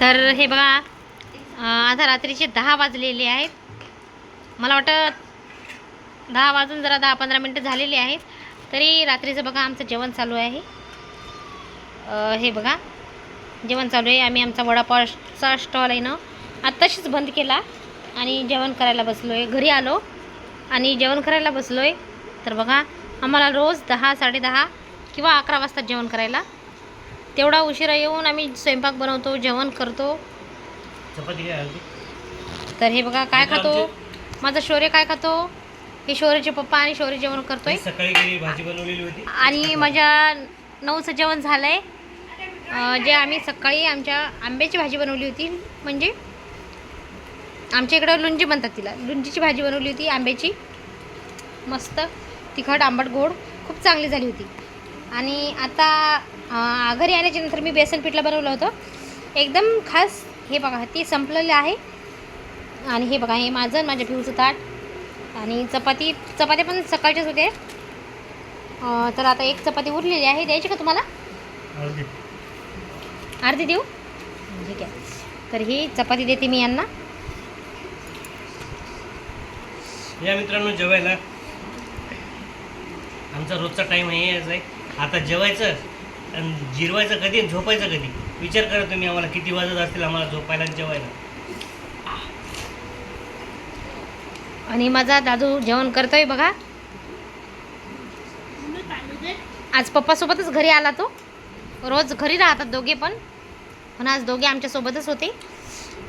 तर हे बघा आता रात्रीचे दहा वाजलेले आहेत. मला वाटतं दहा वाजून जरा दहा पंधरा मिनटं झालेली आहेत. तरी रात्रीचं बघा आमचं जेवण चालू आहे. हे बघा जेवण चालू आहे. आम्ही आमचा वडापावचा स्टॉल आहे ना आत्ताशीच बंद केला आणि जेवण करायला बसलो आहे घरी आलो आणि जेवण करायला बसलो आहे तर बघा आम्हाला रोज दहा साडेदहा किंवा अकरा वाजता जेवण करायला तेवढा उशिरा येऊन आम्ही स्वयंपाक बनवतो जेवण करतो. चपाती काय होती तर हे बघा काय मित्र खातो? माझा शौर्य काय खातो? हे शौर्यचे पप्पा आणि शौर्य जेवण करतोय. सकाळी काही भाजी बनवलेली होती. आणि माझ्या नऊचं जेवण झालं आहे जे आम्ही सकाळी आमच्या आंब्याची भाजी बनवली होती म्हणजे आमच्या इकडं लुंजी म्हणतात तिला. लुंजीची भाजी बनवली होती आंब्याची. मस्त तिखट आंबट गोड. खूप चांगली झाली होती. आणि आता घरी आल्याच्यानंतर मी बेसन पिठलं बनवलं होतं. एकदम खास हे बघा ते संपलेलं आहे. आणि हे बघा हे माझं आणि माझ्या पिऊचं ताट. आणि चपाती चपात्या पण सकाळच्याच होते. अं, तर आता एक चपाती उरलेली आहे. द्यायची का तुम्हाला? अर्धी. देऊ? ठीक आहे. तर ही चपाती देते मी यांना. या मित्रांनो जेवायला. आमचा रोजचा टाईम आहे याच. आहे आता जेवायचं. आणि जिरवायचं कधी आणि झोपायचं कधी? विचार करा तुम्ही आम्हाला किती वाजत असतील आम्हाला झोपायला आणि जेवायला. आणि माझा दादू जेवण करतोय बघा. आज पप्पासोबतच घरी आला तो. रोज घरी राहतात दोघे पण. पण आज दोघे आमच्यासोबतच होते.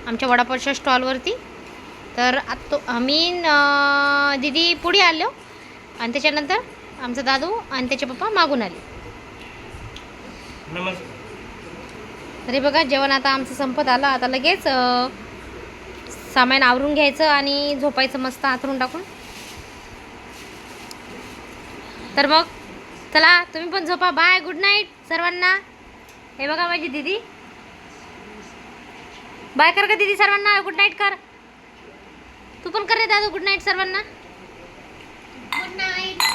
आमच्या वडापावच्या स्टॉलवरती. तर आत तो आम्ही दिदी पुढे आलो. आणि त्याच्यानंतर आमचा दादू आणि त्याचे पप्पा मागून आले. नमस्कार. तरी बघा जेवण आता आमचं संपत आलं. आता लगेच सामान आवरून घ्यायचं आणि झोपायचं मस्त आथरून टाकून. तर मग चला तुम्ही पण झोपा. बाय गुड नाईट सर्वांना. हे बघा माझी दीदी. बाय कर का दीदी सर्वांना. गुड नाईट कर. तू पण कर रे दादू गुड नाईट सर्वांना. Good night